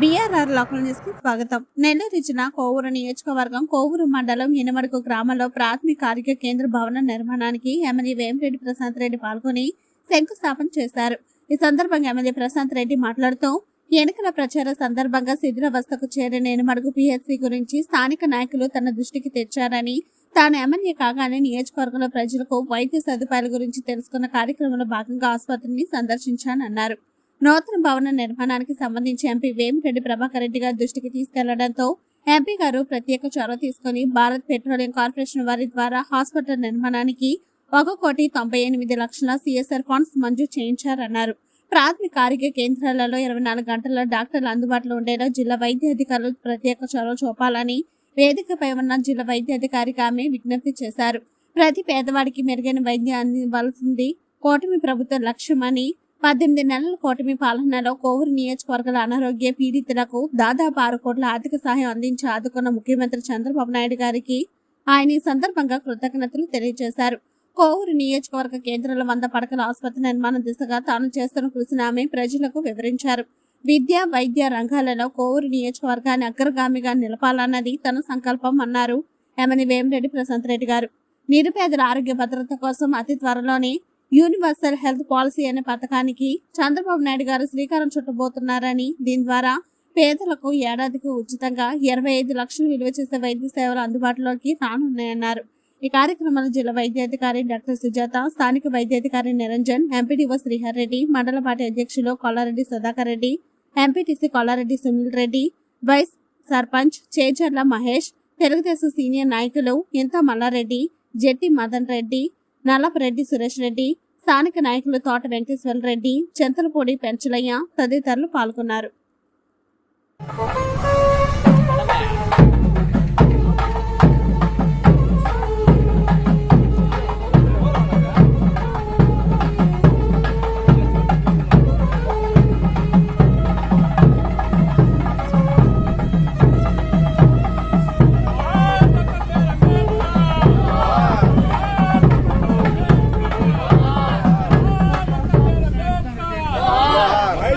BRR local న్యూస్కి స్వాగతం. నెల్లూరు జిల్లా కోవూరు నియోజకవర్గం కోవూరు మండలం ఎనమడుకు గ్రామంలో ప్రాథమిక ఆరోగ్య కేంద్ర భవన నిర్మాణానికి ఎమ్మెల్యే వేమిరెడ్డి ప్రశాంత్ రెడ్డి పాల్గొని శంకుస్థాపన చేశారు. ఈ సందర్భంగా ఎమ్మెల్యే ప్రశాంత్ రెడ్డి మాట్లాడుతూ ఎన్నికల ప్రచార సందర్భంగా శిథిరావస్థకు చేరిన ఎనమడుగు పిహెచ్సి గురించి స్థానిక నాయకులు తన దృష్టికి తెచ్చారని తాను ఎమ్మెల్యే కాగానే నియోజకవర్గంలో ప్రజలకు వైద్య సదుపాయాల గురించి తెలుసుకున్న కార్యక్రమంలో భాగంగా ఆసుపత్రిని సందర్శించానన్నారు. నూతన భవన నిర్మాణానికి సంబంధించి ఎంపీ వేమిరెడ్డి ప్రభాకర్ రెడ్డి గారి దృష్టికి తీసుకెళ్ళడంతో ఎంపీ గారు ప్రత్యేక చొరవ తీసుకుని భారత్ పెట్రోలియం కార్పొరేషన్ వారి ద్వారా హాస్పిటల్ నిర్మాణానికి ఒక కోటి తొంభై ఎనిమిది లక్షల సిఎస్ఆర్ ఫండ్స్ మంజూరు చేయించారన్నారు. ప్రాథమిక ఆరోగ్య కేంద్రాలలో ఇరవై నాలుగు గంటల్లో డాక్టర్లు అందుబాటులో ఉండేలా జిల్లా వైద్య అధికారులు ప్రత్యేక చొరవ చూపాలని వేదికపై ఉన్న జిల్లా వైద్య అధికారికి ఆమె విజ్ఞప్తి చేశారు. ప్రతి పేదవాడికి మెరుగైన వైద్యం అందివలసింది కూటమి ప్రభుత్వ లక్ష్యమని పద్దెనిమిది నెలల కూటమి పాలనలో కోవూరు నియోజకవర్గాల అనారోగ్య పీడితులకు దాదాపు ఆరు కోట్ల ఆర్థిక సహాయం అందించి ఆదుకున్న ముఖ్యమంత్రి చంద్రబాబు నాయుడు గారికి ఆయన ఈ సందర్భంగా కృతజ్ఞతలు తెలియజేశారు. కోవూరు నియోజకవర్గ కేంద్రంలో వంద పడకల ఆసుపత్రి నిర్మాణ దిశగా తాను చేస్తున్న కృషిని ఆమె ప్రజలకు వివరించారు. విద్య వైద్య రంగాలలో కోవూరు నియోజకవర్గాన్ని అగ్రగామిగా నిలపాలన్నది తన సంకల్పం అన్నారు ఎమ్మెల్యే వేమిరెడ్డి ప్రశాంత్ రెడ్డి గారు. నిరుపేదల ఆరోగ్య భద్రత కోసం అతి త్వరలోనే యూనివర్సల్ హెల్త్ పాలసీ అనే పథకానికి చంద్రబాబు నాయుడు గారు శ్రీకారం చుట్టబోతున్నారని దీని ద్వారా పేదలకు ఏడాదికి ఉచితంగా ఇరవై ఐదు లక్షలు విలువ చేసే వైద్య సేవలు అందుబాటులోకి రానున్నాయన్నారు. ఈ కార్యక్రమంలో జిల్లా వైద్యాధికారి డాక్టర్ సుజాత స్థానిక వైద్యాధికారి నిరంజన్ ఎంపీడీఓ శ్రీహర్ రెడ్డి మండల పార్టీ అధ్యక్షులు Kollareddy Sudhakar Reddy MPTC Kollareddy Sunil Reddy vice sarpanch Chejarla Mahesh Telugu Desam senior నాయకులు ఇంత మల్లారెడ్డి జెట్టి మదన్ రెడ్డి నల్లపరెడ్డి సురేష్ రెడ్డి స్థానిక నాయకులు తోట వెంకటేశ్వర రెడ్డి చెంతలపూడి పెంచలయ్య తదితరులు పాల్గొన్నారు.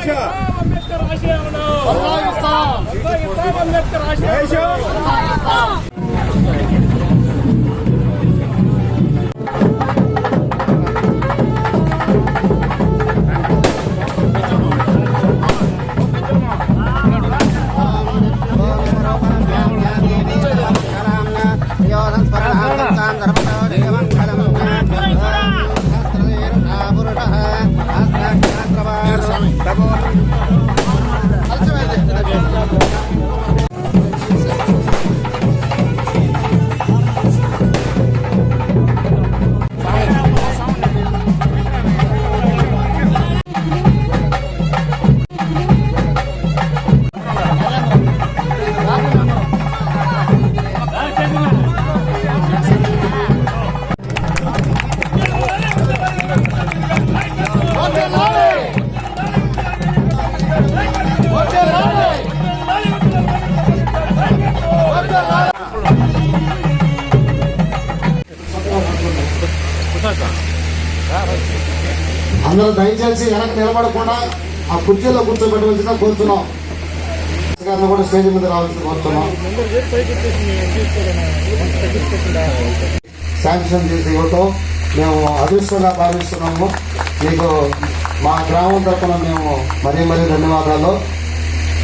عشاء الله يصام الله يصام مستر عشاء అందరూ దయచేసి వెనక్కి నిలబడకుండా ఆ కుర్చీలో కూర్చోబెట్టవలసిన కోరుతున్నాం. గారిని కూడా స్టేజ్ మీద రావాల్సి కోరుతున్నాం. శాంక్షన్ చేసి ఇవ్వటం మేము అదృష్టంగా భావిస్తున్నాము. మీకు మా గ్రామం తరఫున మేము మరీ మరీ ధన్యవాదాలు.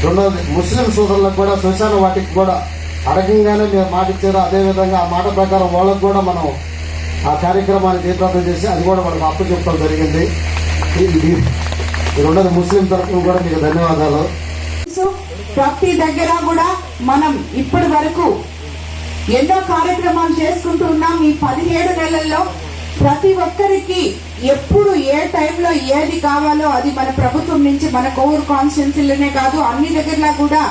రెండోది ముస్లిం సోదరులకు కూడా శ్మశాన వాటికి కూడా అడగంగానే మీరు మాట ఇచ్చారు. అదేవిధంగా ఆ మాట ప్రకారం వాళ్ళకు కూడా మనం ఆ కార్యక్రమాన్ని తీర్థం చేసి అది కూడా మనకు అప్పు చెప్పడం జరిగింది. రెండోది ముస్లిం తరఫున కూడా మీకు ధన్యవాదాలు. సో ప్రతి దగ్గర కూడా మనం ఇప్పటి వరకు ఎన్నో కార్యక్రమాలు చేసుకుంటూ ఉన్నాం. ఈ పదిహేడు నెలల్లో ప్రతి ఒక్కరికి ఎప్పుడు ఏ టైంలో ఏది కావాలో అది మన ప్రభుత్వం నుంచి మన కోవూరు కాన్స్టిట్యున్సీలోనే కాదు అన్ని దగ్గరలా కూడా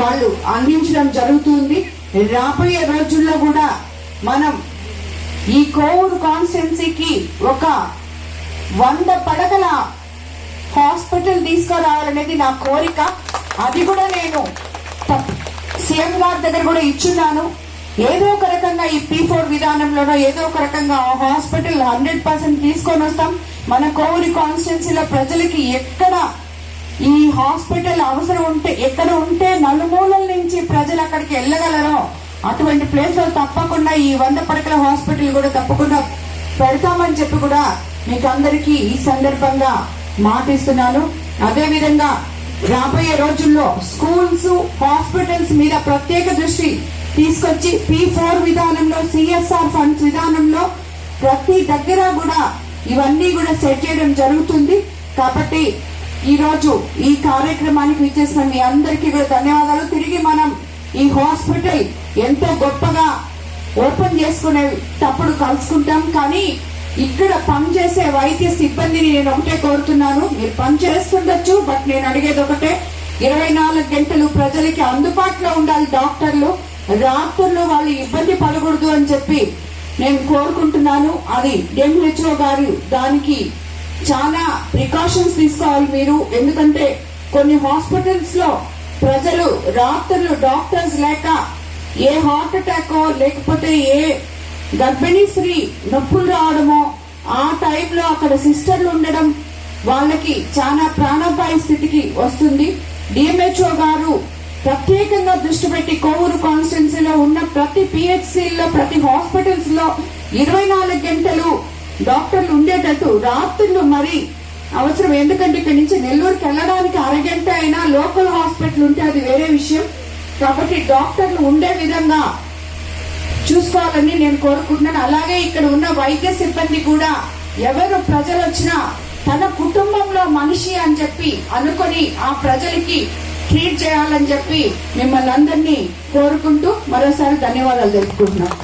వాళ్ళు అందించడం జరుగుతుంది. రాబోయే రోజుల్లో కూడా మనం ఈ కోవూరు కాన్స్టిట్యున్సీకి ఒక వంద పడగల హాస్పిటల్ తీసుకురావాలనేది నా కోరిక. అది కూడా నేను సీఎం గారి దగ్గర కూడా ఇచ్చున్నాను. ఏదో ఒక రకంగా ఈ పీ ఫోర్ విధానంలోనో ఏదో ఒక రకంగా ఆ హాస్పిటల్ హండ్రెడ్ పర్సెంట్ తీసుకొని వస్తాం. మన కోవిడ్ కాన్స్టిట్యున్సీలో ప్రజలకి ఎక్కడ ఈ హాస్పిటల్ అవసరం ఉంటే ఎక్కడ ఉంటే నలుమూలల నుంచి ప్రజలు అక్కడికి వెళ్ళగలరో అటువంటి ప్లేస్లో తప్పకుండా ఈ వంద పడకల హాస్పిటల్ కూడా తప్పకుండా పెడతామని చెప్పి కూడా మీకు అందరికీ ఈ సందర్భంగా మాటిస్తున్నాను. అదే విధంగా రాబోయే రోజుల్లో స్కూల్స్ హాస్పిటల్స్ మీద ప్రత్యేక దృష్టి తీసుకొచ్చి పి ఫోర్ విధానంలో సిఎస్ఆర్ ఫండ్స్ విధానంలో ప్రతి దగ్గర కూడా ఇవన్నీ కూడా సెట్ చేయడం జరుగుతుంది. కాబట్టి ఈరోజు ఈ కార్యక్రమానికి విచ్చేసిన మీ అందరికీ కూడా ధన్యవాదాలు. తిరిగి మనం ఈ హాస్పిటల్ ఎంతో గొప్పగా ఓపెన్ చేసుకునేటప్పుడు కలుసుకుంటాం. కానీ ఇక్కడ పనిచేసే వైద్య సిబ్బందిని నేను ఒకటే కోరుతున్నాను. మీరు పని చేస్తుండొచ్చు బట్ నేను అడిగేది ఒకటే. ఇరవై నాలుగు గంటలు ప్రజలకి అందుబాటులో ఉండాలి డాక్టర్లు. రాత్రులు వాళ్ళు ఇబ్బంది పడకూడదు అని చెప్పి నేను కోరుకుంటున్నాను. అది డెంగ్యూహెచ్ఓ గారు దానికి చాలా ప్రికాషన్స్ తీసుకోవాలి మీరు. ఎందుకంటే కొన్ని హాస్పిటల్స్లో ప్రజలు రాత్రులు డాక్టర్స్ లేక ఏ హార్ట్ అటాక్ లేకపోతే ఏ గర్భిణీ స్త్రీ నొప్పులు రావడమో ఆ టైంలో అక్కడ సిస్టర్లు ఉండడం వాళ్ళకి చాలా ప్రాణాపాయ స్థితికి వస్తుంది. డిఎంహెచ్ఓ గారు ప్రత్యేకంగా దృష్టి పెట్టి కోవూరు కాన్స్టిట్యున్సీలో ఉన్న ప్రతి పిహెచ్సిలో ప్రతి హాస్పిటల్స్లో ఇరవై నాలుగు గంటలు డాక్టర్లు ఉండేటట్టు రాత్రులు మరి అవసరం. ఎందుకంటే ఇక్కడి నుంచి నెల్లూరుకి వెళ్ళడానికి అరగంట అయినా లోకల్ హాస్పిటల్ ఉంటే అది వేరే విషయం. కాబట్టి డాక్టర్లు ఉండే విధంగా చూసుకోవాలని నేను కోరుకుంటున్నాను. అలాగే ఇక్కడ ఉన్న వైద్య సిబ్బంది కూడా ఎవరు ప్రజలు వచ్చినా తన కుటుంబంలో మనిషి అని చెప్పి అనుకొని ఆ ప్రజలకి ట్రీట్ చేయాలని చెప్పి మిమ్మల్ని అందరినీ కోరుకుంటూ మరోసారి ధన్యవాదాలు తెలుపుకుంటున్నాను.